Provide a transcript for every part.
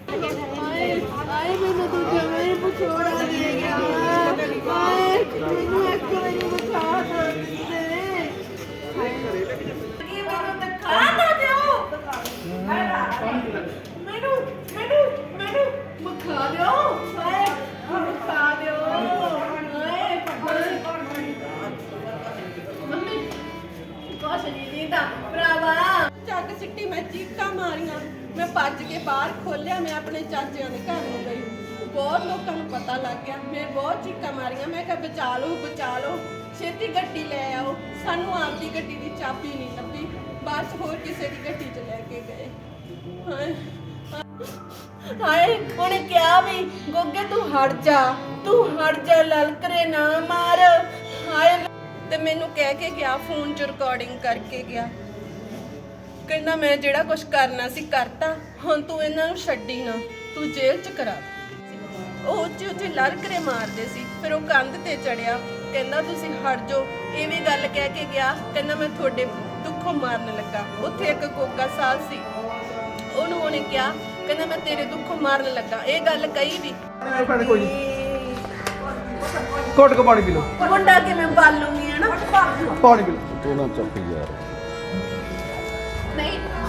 ਆਏ ਮੈਨੂੰ ਤੂੰ ਜਮੇ ਪੁੱਛੋੜਾ ਦੇ ਗਿਆ ਆਏ ਮੈਨੂੰ ਇੱਕ ਵਾਰੀ ਬੁਖਾ ਦੇ ਕੀ ਮੈਨੂੰ ਦਿਖਾ ਤਾਂ ਦਿਓ ਮੈਨੂੰ ਮੈਨੂੰ ਮੈਨੂੰ ਬੁਖਾ ਦਿਓ ਆਏ ਬੁਖਾ ਦਿਓ ਆਏ ਮੰਮੀ, ਕੁਛ ਨਹੀਂ ਦੀਦਾ, ਭਰਾਵਾ। ਚੱਕ ਸਿੱਟੀ, ਮੈਂ ਚੀਕਾਂ ਮਾਰੀਆਂ। ਮੈਂ ਭੱਜ ਕੇ ਬਾਹਰ ਖੋਲਿਆ ਮੈਂ ਆਪਣੇ ਚਾਚਿਆਂ ਦੇ ਘਰ ਨੂੰ ਗਈ। ਬਹੁਤ ਲੋਕਾਂ ਨੂੰ ਪਤਾ ਲੱਗ ਗਿਆ, ਮੈਂ ਬਹੁਤ ਚੀਕਾਂ ਮਾਰੀਆਂ। ਮੈਂ ਕਿਹਾ, ਬਚਾ ਲਓ ਬਚਾ ਲਓ। ਛੇਤੀ ਗੱਡੀ ਲੈ ਆਓ। ਸਾਨੂੰ ਆਪਦੀ ਗੱਡੀ ਦੀ ਚਾਬੀ ਨਹੀਂ ਲੱਭੀ। ਬਸ ਹੋਰ ਕਿਸੇ ਦੀ ਗੱਡੀ 'ਚ ਲੈ ਕੇ ਗਏ। ਹਾਏ ਹਾਏ, ਉਹਨੇ ਕਿਹਾ ਵੀ, ਗੋਗੇ, ਤੂੰ ਹਟ ਜਾ। ਤੂੰ ਹਟ ਜਾ, ਲਲਕਰੇ ਨਾ ਮਾਰ। ਹਾਏ, ਤੇ ਮੈਨੂੰ ਕਹਿ ਕੇ ਗਿਆ, ਫੋਨ 'ਚ ਰਿਕਾਰਡਿੰਗ ਕਰਕੇ ਗਿਆ। ਕਹਿੰਦਾ ਮੈਂ ਜਿਹੜਾ ਕੁਝ ਕਰਨਾ ਸੀ ਕਰਤਾ ਹੁਣ ਤੂੰ ਇਹਨਾਂ ਨੂੰ ਛੱਡੀ ਨਾ ਤੂੰ ਜੇਲ੍ਹ 'ਚ ਕਰਾ ਉਹ ਉੱਚੀ ਉੱਚੀ ਲਲਕਰੇ ਮਾਰਦੇ ਸੀ ਫਿਰ ਉਹ ਕੰਧ ਤੇ ਚੜਿਆ ਕਹਿੰਦਾ ਤੁਸੀਂ ਹਟ ਜਾਓ ਇਹ ਵੀ ਗੱਲ ਕਹਿ ਕੇ ਗਿਆ ਕਹਿੰਦਾ ਮੈਂ ਤੁਹਾਡੇ ਦੁੱਖੋਂ ਮਾਰਨ ਲੱਗਾ ਉੱਥੇ ਇੱਕ ਕੋਕਾ ਸਾਲ ਸੀ ਉਹਨੂੰ ਉਹਨੇ ਕਿਹਾ ਕਹਿੰਦਾ ਮੈਂ ਤੇਰੇ ਦੁੱਖੋਂ ਮਾਰਨ ਲੱਗਾ ਇਹ ਗੱਲ ਕਹੀ ਵੀ ਭੈਣ ਕੋਈ ਘੁੱਟ ਕੇ ਪਾਣੀ ਪੀ ਲਓ। ਮੁੰਡਾ ਕਿਵੇਂ ਬਾਲੂਗੀ ਹਨਾ? ਪਾਣੀ ਪੀ ਲਓ। ਤੂੰ ਨਾ ਚੱਪ ਯਾਰ।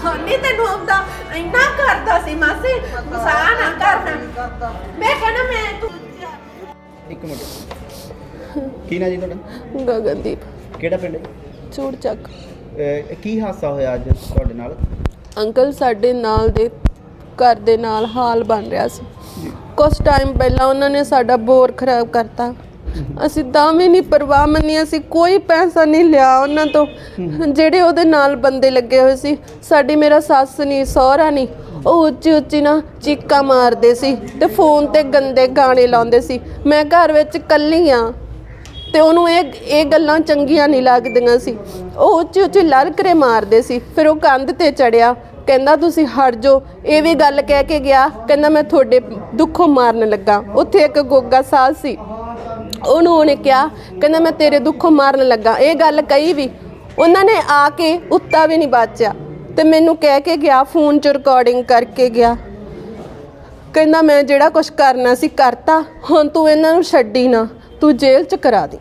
ਨਹੀਂ ਹਾਨੀ ਤੈਨੂੰ ਆਉਂਦਾ। ਇੰਨਾ ਕਰਦਾ ਸੀ ਮਾਸੀ ਗੁਸਾ ਨਾ ਕਰਨਾ ਮੈਂ ਕਹਿੰਦਾ ਮੈਂ ਤੂੰ ਇੱਕ ਮਿੰਟ। ਕੀ ਨਾ ਜੀ ਤੁਹਾਡਾ? ਗਗਨਦੀਪ। ਕਿਹੜਾ ਪਿੰਡ ਹੈ? ਚੂੜ ਚੱਕ ਅਹ ਕੀ ਹਾਦਸਾ ਹੋਇਆ ਅੱਜ ਤੁਹਾਡੇ ਨਾਲ? ਅੰਕਲ ਸਾਡੇ ਨਾਲ ਦੇ ਘਰ ਦੇ ਨਾਲ ਹਾਲ ਬਣ ਰਿਹਾ ਸੀ। ਕੁਝ ਟਾਈਮ ਪਹਿਲਾਂ ਉਹਨਾਂ ਨੇ ਸਾਡਾ ਬੋਰ ਖਰਾਬ ਕਰਤਾ। ਅਸੀਂ ਤਾਂ ਵੀ ਨਹੀਂ ਪਰਵਾਹ ਮੰਨੀ, ਅਸੀਂ ਕੋਈ ਪੈਸਾ ਨਹੀਂ ਲਿਆ ਉਹਨਾਂ ਤੋਂ। ਜਿਹੜੇ ਉਹਦੇ ਨਾਲ ਬੰਦੇ ਲੱਗੇ ਹੋਏ ਸੀ, ਸਾਡੀ ਮੇਰਾ ਸੱਸ ਨਹੀਂ ਸਹੁਰਾ ਨਹੀਂ ਉਹ ਉੱਚੀ ਉੱਚੀ ਨਾ ਚੀਕਾਂ ਮਾਰਦੇ ਸੀ ਤੇ ਫੋਨ ਤੇ ਗੰਦੇ ਗਾਣੇ ਲਾਉਂਦੇ ਸੀ। ਮੈਂ ਘਰ ਵਿੱਚ ਇਕੱਲੀ ਆ ਤੇ ਉਹਨੂੰ ਇਹ ਇਹ ਗੱਲਾਂ ਚੰਗੀਆਂ ਨਹੀਂ ਲੱਗਦੀਆਂ ਸੀ। ਉਹ ਉੱਚੀ ਉੱਚੀ ਲਲਕਰੇ ਮਾਰਦੇ ਸੀ, ਫਿਰ ਉਹ ਕੰਧ ਤੇ ਚੜਿਆ, ਕਹਿੰਦਾ, ਤੁਸੀਂ ਹਟ ਜਾਓ। ਇਹ ਵੀ ਗੱਲ ਕਹਿ ਕੇ ਗਿਆ, ਕਹਿੰਦਾ, ਮੈਂ ਤੁਹਾਡੇ ਦੁੱਖੋਂ ਮਾਰਨ ਲੱਗਾ। ਉੱਥੇ ਇੱਕ ਗੋਗਾ ਸਾਲ ਸੀ। ਉਹਨੂੰ ਉਹਨੇ ਕਿਹਾ ਕਹਿੰਦਾ ਮੈਂ ਤੇਰੇ ਦੁੱਖੋਂ ਮਾਰਨ ਲੱਗਾ। ਇਹ ਗੱਲ ਕਹੀ ਵੀ ਉਹਨਾਂ ਨੇ ਆ ਕੇ ਉੱਤਾ ਵੀ ਨਹੀਂ ਬਾਚਿਆ। ਤੇ ਮੈਨੂੰ ਕਹਿ ਕੇ ਗਿਆ ਫੋਨ 'ਚ ਰਿਕਾਰਡਿੰਗ ਕਰਕੇ ਗਿਆ। ਕਹਿੰਦਾ ਮੈਂ ਜਿਹੜਾ ਕੁਝ ਕਰਨਾ ਸੀ ਕਰਤਾ ਹੁਣ ਤੂੰ ਇਹਨਾਂ ਨੂੰ ਛੱਡੀ ਨਾ ਤੂੰ ਜੇਲ੍ਹ 'ਚ ਕਰਾ ਦੀ।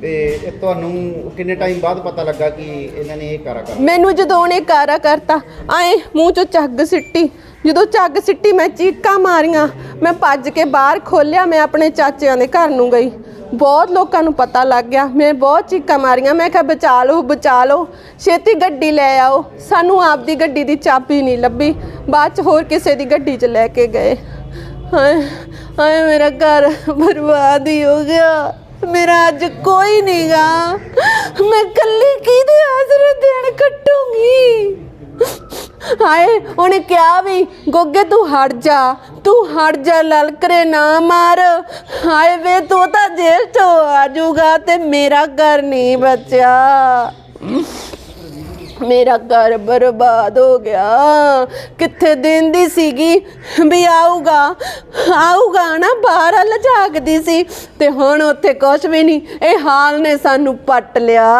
ਤੇ ਇਹ ਤੁਹਾਨੂੰ ਕਿੰਨੇ ਟਾਈਮ ਬਾਅਦ ਪਤਾ ਲੱਗਾ ਕਿ ਇਹਨਾਂ ਨੇ ਇਹ ਕਾਰਾ ਕਰ ਮੈਨੂੰ ਜਦੋਂ ਉਹਨੇ ਕਾਰਾ ਕਰਤਾ ਆਏ ਮੂੰਹ 'ਚੋਂ ਝੱਗ ਸਿੱਟੀ। ਜਦੋਂ ਝੱਗ ਸਿੱਟੀ ਮੈਂ ਚੀਕਾਂ ਮਾਰੀਆਂ। ਮੈਂ ਭੱਜ ਕੇ ਬਾਹਰ ਖੋਲਿਆ, ਮੈਂ ਆਪਣੇ ਚਾਚਿਆਂ ਦੇ ਘਰ ਨੂੰ ਗਈ। ਬਹੁਤ ਲੋਕਾਂ ਨੂੰ ਪਤਾ ਲੱਗ ਗਿਆ। ਮੈਂ ਬਹੁਤ ਚੀਕਾਂ ਮਾਰੀਆਂ। ਮੈਂ ਕਿਹਾ ਬਚਾ ਲਓ ਬਚਾ ਲਓ ਛੇਤੀ ਗੱਡੀ ਲੈ ਆਓ। ਸਾਨੂੰ ਆਪਦੀ ਗੱਡੀ ਦੀ ਚਾਬੀ ਨਹੀਂ ਲੱਭੀ। ਬਾਅਦ 'ਚ ਹੋਰ ਕਿਸੇ ਦੀ ਗੱਡੀ 'ਚ ਲੈ ਕੇ ਗਏ। ਹਾਏ ਹਾਏ, ਮੇਰਾ ਘਰ ਬਰਬਾਦ ਹੀ ਹੋ ਗਿਆ। ਮੇਰਾ ਅੱਜ ਕੋਈ ਨਹੀਂਗਾ ਮੈਂ ਕੱਲੀ ਕਿਹਦੇ ਆਸਰੇ ਦੇਣ ਕੱਟੂੰਗੀ? ਹਾਏ, ਉਹਨੇ ਕਿਹਾ ਵੀ, ਗੋਗੇ ਤੂੰ ਹਟ ਜਾ, ਤੂੰ ਹਟ ਜਾ, ਲਲਕਰੇ ਨਾ ਮਾਰ। ਹਾਏ ਵੇ, ਤੂੰ ਤਾਂ ਜੇਲ੍ਹ ਚੋਂ ਆ ਜਾਊਗਾ ਤੇ ਮੇਰਾ ਘਰ ਨਹੀਂ ਬਚਿਆ। ਮੇਰਾ ਘਰ ਬਰਬਾਦ ਹੋ ਗਿਆ। ਕਿੱਥੇ ਦਿੰਦੀ ਸੀਗੀ? ਵੀ ਆਊਗਾ। ਆਊਗਾ ਨਾ, ਬਾਹਰ ਵੱਲ ਝਾਕਦੀ ਸੀ। ਤੇ ਹੁਣ ਉੱਥੇ ਕੁਝ ਵੀ ਨਹੀਂ। ਇਹ ਹਾਲ ਨੇ ਸਾਨੂੰ ਪੱਟ ਲਿਆ।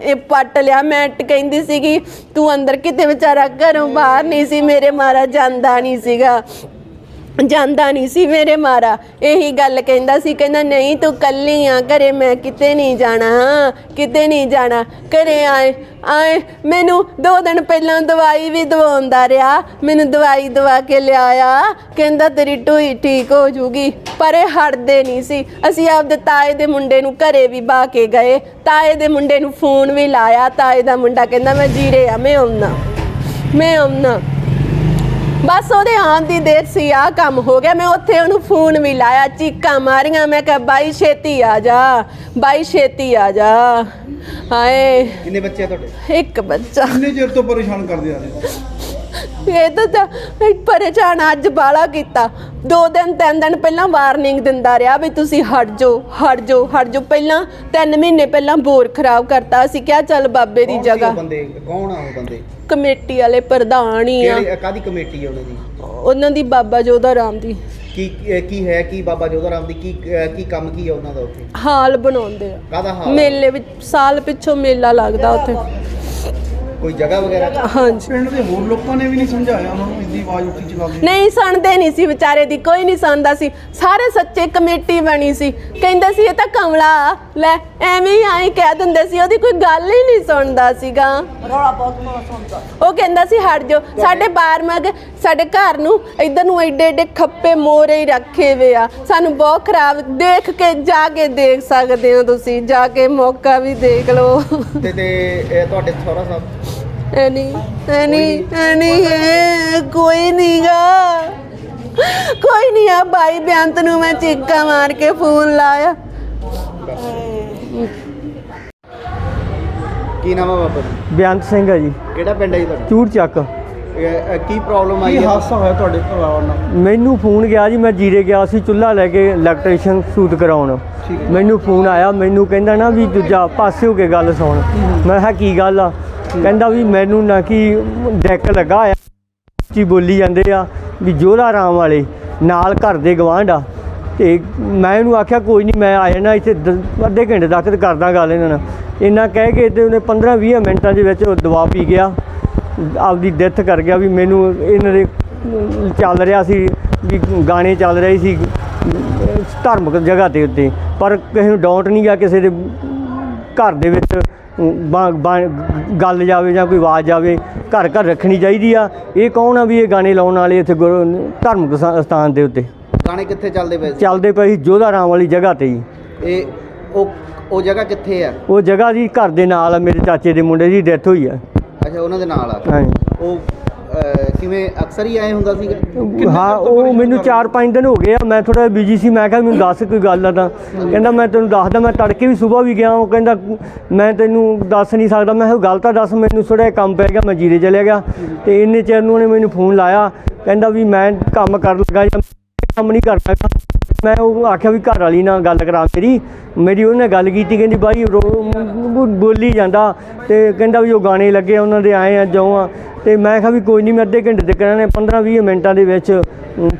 ਇਹ ਪੱਟ ਲਿਆ। ਮੈਂ ਕਹਿੰਦੀ ਸੀਗੀ, ਤੂੰ ਅੰਦਰ ਕਿਤੇ ਵਿਚਾਰਾ ਘਰੋਂ ਬਾਹਰ ਨਹੀਂ ਸੀ। ਮੇਰੇ ਮਾਰਾ ਜਾਂਦਾ ਨਹੀਂ ਸੀਗਾ। ਜਾਂਦਾ ਨਹੀਂ ਸੀ ਮੇਰੇ ਮਾਰਾ। ਇਹੀ ਗੱਲ ਕਹਿੰਦਾ ਸੀ, ਕਹਿੰਦਾ, ਨਹੀਂ, ਤੂੰ ਕੱਲੀ ਆ, ਘਰੇ ਮੈਂ ਕਿਤੇ ਨਹੀਂ ਜਾਣਾ ਕਿਤੇ ਨਹੀਂ ਜਾਣਾ। ਘਰੇ ਆਏ ਆਏ, ਮੈਨੂੰ ਦੋ ਦਿਨ ਪਹਿਲਾਂ ਦਵਾਈ ਵੀ ਦਵਾਉਂਦਾ ਰਿਹਾ। ਮੈਨੂੰ ਦਵਾਈ ਦਵਾ ਕੇ ਲਿਆਇਆ। ਕਹਿੰਦਾ, ਤੇਰੀ ਟੂਈ ਠੀਕ ਹੋ ਜੂਗੀ। ਪਰ ਇਹ ਹਟਦੇ ਨਹੀਂ ਸੀ। ਅਸੀਂ ਆਪਦੇ ਤਾਏ ਦੇ ਮੁੰਡੇ ਨੂੰ ਘਰੇ ਵੀ ਬਾ ਕੇ ਗਏ। ਤਾਏ ਦੇ ਮੁੰਡੇ ਨੂੰ ਫੋਨ ਵੀ ਲਾਇਆ। ਤਾਏ ਦਾ ਮੁੰਡਾ ਕਹਿੰਦਾ, ਮੈਂ ਜੀਰੇ ਆ, ਮੈਂ ਆਉਣਾ ਮੈਂ ਆਉਣਾ ਬਸ ਉਹਦੇ ਆਉਣ ਦੀ ਦੇਰ ਸੀ ਆ ਕੰਮ ਹੋ ਗਿਆ। ਮੈਂ ਉੱਥੇ ਉਹਨੂੰ ਫੋਨ ਵੀ ਲਾਇਆ ਚੀਕਾਂ ਮਾਰੀਆਂ। ਮੈਂ ਕਿਹਾ ਬਾਈ ਛੇਤੀ ਆ ਜਾ ਬਾਈ ਛੇਤੀ ਆ ਜਾ। ਹਾਏ। ਕਿੰਨੇ ਬੱਚੇ ਆ ਤੁਹਾਡੇ? ਇੱਕ ਬੱਚਾ। ਕਿੰਨੇ ਚਿਰ ਤੋਂ ਪਰੇਸ਼ਾਨ ਕਰਦੇ ਆ? ਰਹੇ ਤਾਂ ਤਾਂ ਪਰੇਸ਼ਾਨ ਅੱਜ ਬਾਲਾ ਕੀਤਾ। ਦੋ ਦਿਨ ਤਿੰਨ ਦਿਨ ਪਹਿਲਾਂ ਵਾਰਨਿੰਗ ਦਿੰਦਾ ਰਿਹਾ ਵੀ ਤੁਸੀਂ ਹਟ ਜਾਓ ਹਟ ਜਾਓ ਹਟ ਜਾਓ। ਪਹਿਲਾਂ ਤਿੰਨ ਮਹੀਨੇ ਪਹਿਲਾਂ ਬੋਰ ਖਰਾਬ ਕਰਤਾ। ਅਸੀਂ ਕਿਹਾ ਚੱਲ ਬਾਬੇ ਦੀ ਜਗ੍ਹਾ। ਬੰਦੇ? ਕੌਣ ਆ ਉਹ ਬੰਦੇ? ਕਮੇਟੀ ਵਾਲੇ ਪ੍ਰਧਾਨ ਹੀ ਆ। ਕਿਹੜੀ ਕਾਦੀ ਕਮੇਟੀ ਆ ਉਹਨਾਂ ਦੀ? ਉਹਨਾਂ ਦੀ ਬਾਬਾ ਜੋਧਾ ਰਾਮ ਦੀ। ਕੀ ਕੀ ਹੈ ਕੀ ਬਾਬਾ ਜੋਧਾ ਰਾਮ ਦੀ? ਕੀ ਕੀ ਕੰਮ ਕੀ ਆ ਉਹਨਾਂ ਦਾ ਉੱਥੇ? ਹਾਲ ਬਣਾਉਂਦੇ ਆ। ਕਾਹਦਾ ਹਾਲ? ਆ? ਮੇਲੇ ਵਿੱਚ ਸਾਲ ਪਿੱਛੋਂ ਮੇਲਾ ਲੱਗਦਾ ਉੱਥੇ। ਕੋਈ ਜਗ੍ਹਾ ਵਗੈਰਾ? ਹਾਂਜੀ। ਪਿੰਡ ਦੇ ਹੋਰ ਲੋਕਾਂ ਨੇ ਵੀ ਨਹੀਂ ਸਮਝਾਇਆ ਉਹਨਾਂ ਨੂੰ ਇੰਨੀ ਆਵਾਜ਼ ਉੱਚੀ ਚਲਾਉਂਦੇ ਨਹੀਂ ਸੁਣਦੇ ਨਹੀਂ ਸੀ ਵਿਚਾਰੇ ਦੀ ਕੋਈ ਨਹੀਂ ਸੁਣਦਾ ਸੀ। ਸਾਰੇ ਸੱਚੇ ਕਮੇਟੀ ਬਣੀ ਸੀ। ਕਹਿੰਦੇ ਸੀ ਇਹ ਤਾਂ ਕਮਲਾ ਲੈ ਐਵੇਂ ਹੀ ਆਈ ਕਹਿ ਦਿੰਦੇ ਸੀ ਉਹਦੀ ਕੋਈ ਗੱਲ ਹੀ ਨਹੀਂ ਸੁਣਦਾ ਸੀਗਾ। ਰੌਲਾ ਬਹੁਤ ਸੁਣਦਾ। ਉਹ ਕਹਿੰਦਾ ਸੀ ਹਟ ਜਾਓ ਸਾਡੇ ਬਾਰ ਮਗ ਸਾਡੇ ਘਰ ਨੂੰ ਇਧਰ ਨੂੰ ਐਡੇ ਐਡੇ ਖੱਪੇ ਮੋਰੇ ਹੀ ਰੱਖੇ ਵੇ ਆ। ਸਾਨੂੰ ਬਹੁਤ ਖਰਾਬ ਦੇਖ ਕੇ ਜਾ ਕੇ ਦੇਖ ਸਕਦੇ ਹੋ ਤੁਸੀਂ ਜਾ ਕੇ ਮੌਕਾ ਵੀ ਦੇਖ ਲਓ। ਤੇ ਤੇ ਇਹ ਤੁਹਾਡੇ ਸਹੁਰਾ ਸਾਹਿਬ? ਐਨੀ ਐਨੀ ਐਨੀ ਹੈ, ਕੋਈ ਨਹੀਂਗਾ ਕੋਈ ਨਹੀਂ ਆ ਬਾਈ ਬੇਅੰਤ ਨੂੰ ਮੈਂ ਚੀਕਾਂ ਮਾਰ ਕੇ ਫੋਨ ਲਾਇਆ। ਕੀ ਨਾਮ ਹੈ ਬਾਬਾ ਜੀ? ਬੇਅੰਤ ਸਿੰਘ ਹੈ ਜੀ। ਕਿਹੜਾ ਪਿੰਡ ਹੈ ਜੀ ਤੁਹਾਡਾ? ਚੂੜ ਚੱਕ। ਕੀ ਪ੍ਰੋਬਲਮ ਆਈ ਕੀ ਹੈ? ਹਾਦਸਾ ਹੋਇਆ ਤੁਹਾਡੇ ਪਰਿਵਾਰ ਨਾਲ? ਮੈਨੂੰ ਫੋਨ ਗਿਆ ਜੀ ਮੈਂ ਜੀਰੇ ਗਿਆ ਸੀ ਚੁੱਲ੍ਹਾ ਲੈ ਕੇ ਇਲੈਕਟ੍ਰੀਸ਼ੀਅਨ ਸੂਤ ਕਰਾਉਣ। ਠੀਕ ਹੈ। ਮੈਨੂੰ ਫੋਨ ਆਇਆ ਮੈਨੂੰ ਕਹਿੰਦਾ ਨਾ ਵੀ ਦੂਜਾ ਪਾਸੇ ਹੋ ਕੇ ਗੱਲ ਸੁਣ। ਮੈਂ ਕਿਹਾ ਕੀ ਗੱਲ ਆ? ਕਹਿੰਦਾ ਵੀ ਮੈਨੂੰ ਨਾ ਕੀ ਡੈਕ ਲੱਗਾ ਆ ਉੱਚੀ ਬੋਲੀ ਜਾਂਦੇ ਆ ਵੀ ਜੋਲਾ ਰਾਮ ਵਾਲੇ ਨਾਲ ਘਰ ਦੇ ਗਵਾਂਢ ਆ। ਤੇ ਮੈਂ ਇਹਨੂੰ ਆਖਿਆ ਕੋਈ ਨਹੀਂ ਮੈਂ ਆ ਜਾਣਾ ਇੱਥੇ ਦ- ਅੱਧੇ ਘੰਟੇ ਤੱਕ ਤੇ ਕਰਦਾ ਗੱਲ ਇਹਨਾਂ ਨਾਲ। ਇੰਨਾ ਕਹਿ ਕੇ ਤੇ ਉਹਨੇ 15 20 ਮਿੰਟਾਂ ਦੇ ਵਿੱਚ ਉਹ ਦਵਾ ਪੀ ਗਿਆ। ਆਪਦੀ ਡੈਥ ਕਰ ਗਿਆ ਵੀ ਮੈਨੂੰ ਇਹਨਾਂ ਦੇ ਚੱਲ ਰਿਹਾ ਸੀ ਵੀ ਗਾਣੇ ਚੱਲ ਰਹੇ ਸੀ ਧਾਰਮਿਕ ਜਗ੍ਹਾ ਤੇ ਉੱਤੇ। ਪਰ ਕਿਸੇ ਨੂੰ ਡਾਊਟ ਨਹੀਂ ਗਿਆ ਕਿਸੇ ਦੇ ਘਰ ਦੇ ਵਿੱਚ ਗੱਲ ਜਾਵੇ ਜਾਂ ਕੋਈ ਆਵਾਜ਼ ਜਾਵੇ ਘਰ ਘਰ ਰੱਖਣੀ ਚਾਹੀਦੀ ਆ। ਇਹ ਕੌਣ ਆ ਵੀ ਇਹ ਗਾਣੇ ਲਾਉਣ ਵਾਲੇ ਇੱਥੇ ਧਾਰਮਿਕ ਸਥਾ- ਸਥਾਨ ਦੇ ਉੱਤੇ? ਗਾਣੇ ਕਿੱਥੇ ਚੱਲਦੇ ਪਏ ਚੱਲਦੇ ਪਏ ਸੀ ਜੋਧਾ ਰਾਮ ਵਾਲੀ ਜਗ੍ਹਾ ਤੇ ਜੀ ਇਹ ਉਹ ਉਹ ਜਗ੍ਹਾ ਕਿੱਥੇ ਆ? ਉਹ ਜਗ੍ਹਾ ਜੀ ਘਰ ਦੇ ਨਾਲ ਆ ਮੇਰੇ ਚਾਚੇ ਦੇ ਮੁੰਡੇ ਦੀ ਡੈਥ ਹੋਈ ਆ। ਅੱਛਾ ਉਹਨਾਂ ਦੇ ਨਾਲ ਆ। ਹਾਂਜੀ। ਉਹ ਅਹ, ਕਿਵੇਂ ਅਕਸਰ ਹੀ ਆਏ ਹੁੰਦਾ ਸੀਗਾ? ਹਾਂ ਉਹ ਮੈਨੂੰ 4-5 ਦਿਨ ਹੋ ਗਏ ਆ ਮੈਂ ਥੋੜਾ ਬਿਜ਼ੀ ਸੀ ਮੈਂ ਕਿਹਾ ਮੈਨੂੰ ਦੱਸ ਕੋਈ ਗੱਲ ਆ ਤਾਂ। ਕਹਿੰਦਾ ਮੈਂ ਤੈਨੂੰ ਦੱਸਦਾ ਮੈਂ ਤੜਕੇ ਵੀ ਸਵੇਰ ਵੀ ਗਿਆ ਉਹ ਕਹਿੰਦਾ ਮੈਂ ਤੈਨੂੰ ਦੱਸ ਨਹੀਂ ਸਕਦਾ। ਮੈਂ ਕਿਹਾ ਗੱਲ ਤਾਂ ਦੱਸ ਮੈਨੂੰ ਥੋੜਾ ਜਿਹਾ ਕੰਮ ਪੈ ਗਿਆ ਮੈਂ ਜੀਰੇ ਚਲੇ ਗਿਆ। ਤੇ ਇੰਨੇ ਚਿਰ ਨੂੰ ਉਹਨੇ ਮੈਨੂੰ ਫੋਨ ਲਾਇਆ ਕਹਿੰਦਾ ਵੀ ਮੈਂ ਕੰਮ ਕਰਨ ਲੱਗਾ ਜਾਂ ਕੰਮ ਨਹੀਂ ਕਰਦਾ। ਮੈਂ ਉਹ ਆਖਿਆ ਵੀ ਘਰ ਵਾਲੀ ਨਾਲ ਗੱਲ ਕਰਾ ਮੇਰੀ। ਮੇਰੀ ਉਹਨੇ ਗੱਲ ਕੀਤੀ ਕਹਿੰਦੀ ਬਾਈ ਬੋਲੀ ਜਾਂਦਾ ਤੇ ਕਹਿੰਦਾ ਵੀ ਉਹ ਗਾਣੇ ਲੱਗੇ ਉਹਨਾਂ ਦੇ ਆਏ ਆ ਜਾਉ ਆ। ਤੇ ਮੈਂ ਕਿਹਾ ਵੀ ਕੋਈ ਨਹੀਂ ਮੈਂ ਅੱਧੇ ਘੰਟੇ ਤੱਕ ਨੇ 15 20 ਮਿੰਟਾਂ ਦੇ ਵਿੱਚ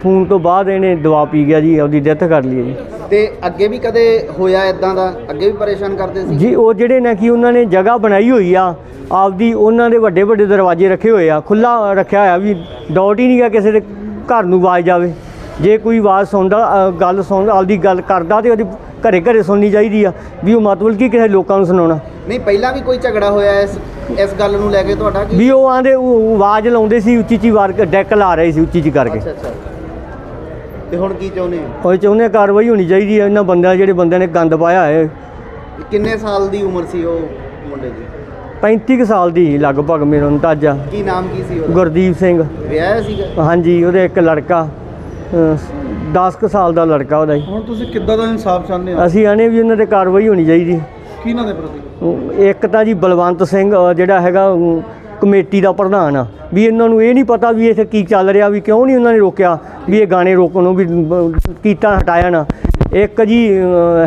ਫੋਨ ਤੋਂ ਬਾਅਦ ਇਹਨੇ ਦਵਾ ਪੀ ਗਿਆ ਜੀ ਆਪਦੀ ਡੈਥ ਕਰ ਲਈ ਜੀ। ਤੇ ਅੱਗੇ ਵੀ ਕਦੇ ਹੋਇਆ ਇਦਾਂ ਦਾ? ਅੱਗੇ ਵੀ ਪਰੇਸ਼ਾਨ ਕਰਦੇ ਸੀ? ਜੀ ਉਹ ਜਿਹੜੇ ਨੇ ਕਿ ਉਹਨਾਂ ਨੇ ਜਗ੍ਹਾ ਬਣਾਈ ਹੋਈ ਆ ਆਪਦੀ ਉਹਨਾਂ ਦੇ ਵੱਡੇ ਵੱਡੇ ਦਰਵਾਜ਼ੇ ਰੱਖੇ ਹੋਏ ਆ ਖੁੱਲਾ ਰੱਖਿਆ ਹੋਇਆ ਵੀ ਡਾਊਟ ਹੀ ਨਹੀਂ ਗਾ ਕਿਸੇ ਦੇ ਘਰ ਨੂੰ ਆਵਾਜ਼ ਜਾਵੇ। ਜੇ ਕੋਈ ਆਵਾਜ਼ ਸੁਣਦਾ ਗੱਲ ਸੁਣ ਆਪਦੀ ਗੱਲ ਕਰਦਾ ਤੇ ਉਹਦੀ ਘਰੇ ਘਰੇ ਸੁਣਨੀ ਚਾਹੀਦੀ ਆ ਵੀ ਉਹ ਮਤਲਬ ਕੀ ਕਿਸੇ ਲੋਕਾਂ ਨੂੰ ਸੁਣਾਉਣਾ। ਨਹੀਂ ਪਹਿਲਾਂ ਵੀ ਕੋਈ ਝਗੜਾ ਹੋਇਆ ਇਸ ਇਸ ਗੱਲ ਨੂੰ ਲੈ ਕੇ ਤੁਹਾਡਾ ਕਿ? ਵੀ ਉਹ ਆਂਦੇ ਉਹ ਆਵਾਜ਼ ਲਾਉਂਦੇ ਸੀ ਉੱਚੀ ਉੱਚੀ ਵਾਰ ਡੈਕ ਲਾ ਰਹੇ ਸੀ ਉੱਚੀ ਉੱਚੀ ਕਰਕੇ। ਅੱਛਾ ਅੱਛਾ। ਤੇ ਹੁਣ ਕੀ ਚਾਹੁੰਦੇ ਹੋ? ਉਹ ਚਾਹੁੰਦੇ ਕਾਰਵਾਈ ਹੋਣੀ ਚਾਹੀਦੀ ਹੈ ਇਹਨਾਂ ਬੰਦਿਆਂ ਜਿਹੜੇ ਬੰਦਿਆਂ ਨੇ ਗੰਦ ਪਾਇਆ ਹੈ ਕਿੰਨੇ ਸਾਲ ਦੀ ਉਮਰ ਸੀ ਉਹ ਮੁੰਡੇ ਦੀ? 35 ਕੁ ਸਾਲ ਦੀ ਲਗਭਗ ਮੇਰਾ ਅੰਦਾਜ਼ਾ। ਕੀ ਨਾਮ ਕੀ ਸੀ ਉਹਦਾ? ਗੁਰਦੀਪ ਸਿੰਘ। ਵਿਆਹਿਆ ਸੀਗਾ? ਹਾਂਜੀ ਉਹਦੇ ਇੱਕ ਲੜਕਾ। 10 ਕੁ ਸਾਲ ਦਾ ਲੜਕਾ ਉਹਦਾ ਜੀ। ਹੁਣ ਤੁਸੀਂ ਕਿੱਦਾਂ ਦਾ ਇਨਸਾਫ ਚਾਹੁੰਦੇ ਹੋ? ਅਸੀਂ ਆਨੇ ਵੀ ਉਹਨਾਂ ਤੇ ਕਾਰਵਾਈ ਹੋਣੀ ਚਾਹੀਦੀ। ਕਿਹਨਾਂ ਦੇ ਪ੍ਰਤੀ? ਇੱਕ ਤਾਂ ਜੀ ਬਲਵੰਤ ਸਿੰਘ ਜਿਹੜਾ ਹੈਗਾ ਕਮੇਟੀ ਦਾ ਪ੍ਰਧਾਨ ਆ। ਵੀ ਇਹਨਾਂ ਨੂੰ ਇਹ ਨਹੀਂ ਪਤਾ ਵੀ ਇੱਥੇ ਕੀ ਚੱਲ ਰਿਹਾ ਵੀ ਕਿਉਂ ਨਹੀਂ ਉਹਨਾਂ ਨੇ ਰੋਕਿਆ ਵੀ ਇਹ ਗਾਣੇ ਰੋਕਣ ਨੂੰ ਵੀ ਕੀਤਾ ਹਟਾਇਆ ਨਾ। ਇੱਕ ਜੀ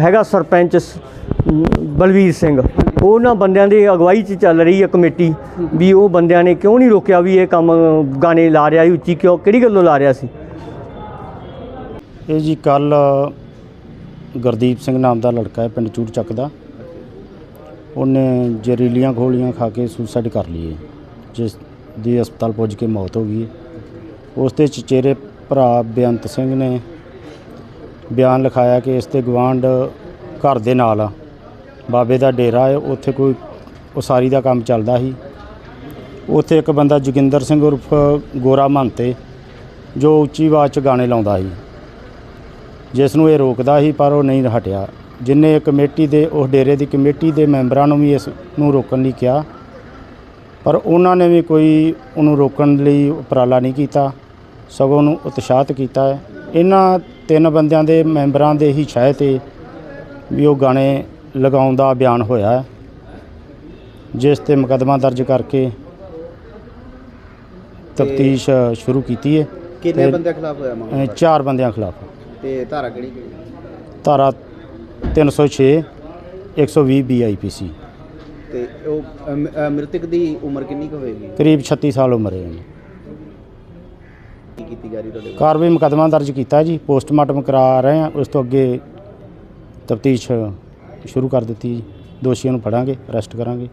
ਹੈਗਾ ਸਰਪੰਚ ਬਲਵੀਰ ਸਿੰਘ। ਉਹਨਾਂ ਬੰਦਿਆਂ ਦੀ ਅਗਵਾਈ 'ਚ ਚੱਲ ਰਹੀ ਹੈ ਕਮੇਟੀ ਵੀ ਉਹ ਬੰਦਿਆਂ ਨੇ ਕਿਉਂ ਨਹੀਂ ਰੋਕਿਆ ਵੀ ਇਹ ਕੰਮ ਗਾਣੇ ਲਾ ਰਿਹਾ ਸੀ ਉੱਚੀ ਕਿਉਂ ਕਿਹੜੀ ਗੱਲੋਂ ਲਾ ਰਿਹਾ ਸੀ? ਇਹ ਜੀ ਕੱਲ ਗੁਰਦੀਪ ਸਿੰਘ ਨਾਮ ਦਾ ਲੜਕਾ ਹੈ, ਪਿੰਡ ਚੂੜ ਚੱਕ ਦਾ। ਉਹਨੇ ਜ਼ਹਿਰੀਲੀਆਂ ਗੋਲੀਆਂ ਖਾ ਕੇ ਸੁਸਾਈਡ ਕਰ ਲਈ ਹੈ, ਜਿਸ ਦੀ ਹਸਪਤਾਲ ਪੁੱਜ ਕੇ ਮੌਤ ਹੋ ਗਈ ਹੈ। ਉਸ ਦੇ ਚਚੇਰੇ ਭਰਾ ਬੇਅੰਤ ਸਿੰਘ ਨੇ ਬਿਆਨ ਲਿਖਾਇਆ ਕਿ ਇਸ ਤੇ ਗਵਾਂਢ ਘਰ ਦੇ ਨਾਲ ਆ। ਬਾਬੇ ਦਾ ਡੇਰਾ ਹੈ, ਉੱਥੇ ਕੋਈ ਉਸਾਰੀ ਦਾ ਕੰਮ ਚੱਲਦਾ ਸੀ। ਉੱਥੇ ਇੱਕ ਬੰਦਾ ਜੋਗਿੰਦਰ ਸਿੰਘ ਉਰਫ ਗੋਰਾ ਮਹੰਤੇ ਜੋ ਉੱਚੀ ਆਵਾਜ਼ 'ਚ ਗਾਣੇ ਲਾਉਂਦਾ ਸੀ। ਜਿਸ ਨੂੰ ਇਹ ਰੋਕਦਾ ਸੀ ਪਰ ਉਹ ਨਹੀਂ ਹਟਿਆ। ਜਿਨੇ ਕਮੇਟੀ ਦੇ ਉਸ ਡੇਰੇ ਦੀ ਕਮੇਟੀ ਦੇ ਮੈਂਬਰਾਂ ਨੂੰ ਵੀ ਇਸ ਨੂੰ ਰੋਕਣ ਲਈ ਕਿਹਾ। ਪਰ ਉਹਨਾਂ ਨੇ ਵੀ ਕੋਈ ਉਹਨੂੰ ਰੋਕਣ ਲਈ ਉਪਰਾਲਾ ਨਹੀਂ ਕੀਤਾ। ਸਗੋਂ ਉਹਨੂੰ ਉਤਸ਼ਾਹਿਤ ਕੀਤਾ ਹੈ। ਇਹਨਾਂ ਤਿੰਨ ਬੰਦਿਆਂ ਦੇ ਮੈਂਬਰਾਂ ਦੇ ਹੀ ਛਾਏ ਤੇ ਵੀ ਉਹ ਗਾਣੇ ਲਗਾਉਣ ਦਾ ਬਿਆਨ ਹੋਇਆ ਜਿਸ ਤੇ ਮੁਕੱਦਮਾ ਦਰਜ ਕਰਕੇ ਤਫਤੀਸ਼ ਸ਼ੁਰੂ ਕੀਤੀ ਹੈ। ਕਿੰਨੇ ਤੇ- ਬੰਦੇ ਖਿਲਾਫ ਹੋਇਆ ਮਾਮਲਾ? ਚਾਰ ਬੰਦਿਆਂ ਖਿਲਾਫ। ਤੇ ਧਾਰਾ ਕਿਹੜੀ ਕਿਹੜੀ? ਧਾਰਾ 306 120 ਬੀਆਈਪੀਸੀ ਤੇ ਉਹ ਅਮ, ਅ, ਮ੍ਰਿਤਕ ਦੀ ਉਮਰ ਕਿੰਨੀ ਕੁ ਹੋਏਗੀ? ਕਰੀਬ 36 ਸਾਲ ਉਮਰ ਹੈ ਇਹਦੀ। ਕੀ ਕੀਤੀ ਜਾ ਰਹੀ ਤੁਹਾਡੇ ਵੱਲੋਂ? ਕਾਰਵਾਈ ਮੁਕੱਦਮਾ ਦਰਜ ਕੀਤਾ ਜੀ ਪੋਸਟਮਾਰਟਮ ਕਰਾ ਰਹੇ ਹਾਂ ਉਸ ਤੋਂ ਅੱਗੇ ਤਫਤੀਸ਼ ਸ਼ੁਰੂ ਕਰ ਦਿੱਤੀ ਜੀ। ਦੋਸ਼ੀਆਂ ਨੂੰ ਫੜਾਂਗੇ ਅਰੈਸਟ ਕਰਾਂਗੇ।